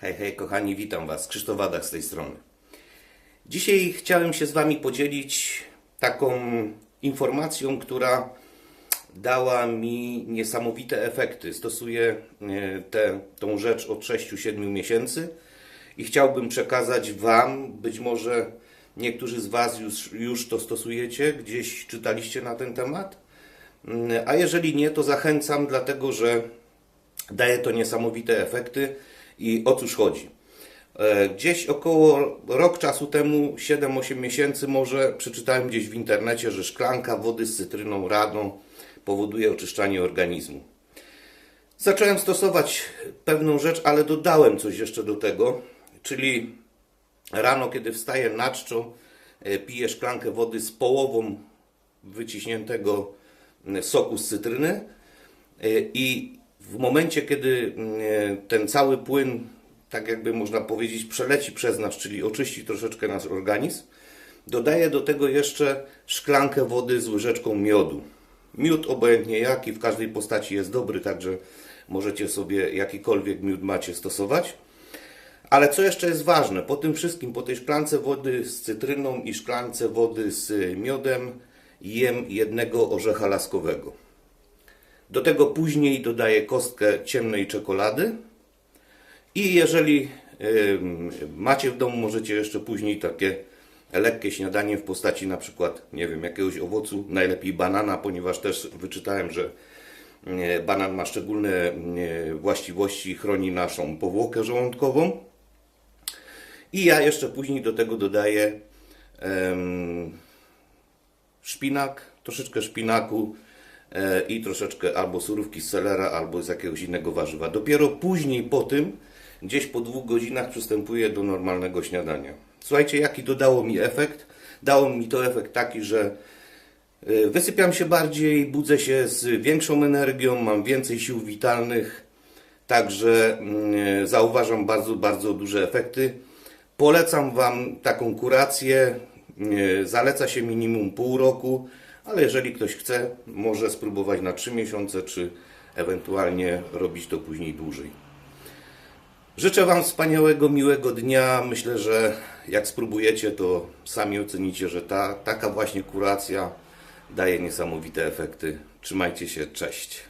Hej, hej, kochani, witam Was. Krzysztof Wadak z tej strony. Dzisiaj chciałem się z Wami podzielić taką informacją, która dała mi niesamowite efekty. Stosuję e, tę tą rzecz od 6-7 miesięcy i chciałbym przekazać Wam, być może niektórzy z Was już, już to stosujecie, gdzieś czytaliście na ten temat, Mm, a jeżeli nie, to zachęcam, dlatego że daje to niesamowite efekty i o cóż chodzi. E, Gdzieś około rok czasu temu, 7-8 miesięcy może, przeczytałem gdzieś w internecie, że szklanka wody z cytryną radą powoduje oczyszczanie organizmu. Zacząłem stosować pewną rzecz, ale dodałem coś jeszcze do tego, czyli rano, kiedy wstaję na czczo, e, piję szklankę wody z połową wyciśniętego m, soku z cytryny e, i w momencie, kiedy mm, ten cały płyn, tak jakby można powiedzieć, przeleci przez nas, czyli oczyści troszeczkę nasz organizm, dodaję do tego jeszcze szklankę wody z łyżeczką miodu. Miód obojętnie jaki, w każdej postaci jest dobry, także możecie sobie jakikolwiek miód macie stosować. Ale co jeszcze jest ważne, po tym wszystkim, po tej szklance wody z cytryną i szklance wody z miodem, jem jednego orzecha laskowego. Do tego później dodaję kostkę ciemnej czekolady. I jeżeli macie w domu, możecie jeszcze później takie lekkie śniadanie w postaci na przykład, nie wiem, jakiegoś owocu, najlepiej banana, ponieważ też wyczytałem, że banan ma szczególne właściwości, chroni naszą powłokę żołądkową. I ja jeszcze później do tego dodaję szpinak, troszeczkę szpinaku i troszeczkę albo surówki z selera, albo z jakiegoś innego warzywa. Dopiero później po tym, gdzieś po dwóch godzinach przystępuję do normalnego śniadania. Słuchajcie, jaki to dało mi efekt? Dało mi to efekt taki, że e, wysypiam się bardziej, budzę się z większą energią, mam więcej sił witalnych, także mm, zauważam bardzo, bardzo duże efekty. Polecam Wam taką kurację. Zaleca się minimum pół roku, ale jeżeli ktoś chce, może spróbować na 3 miesiące, czy ewentualnie robić to później dłużej. Życzę Wam wspaniałego, miłego dnia. Myślę, że jak spróbujecie, to sami ocenicie, że ta taka właśnie kuracja daje niesamowite efekty. Trzymajcie się, cześć.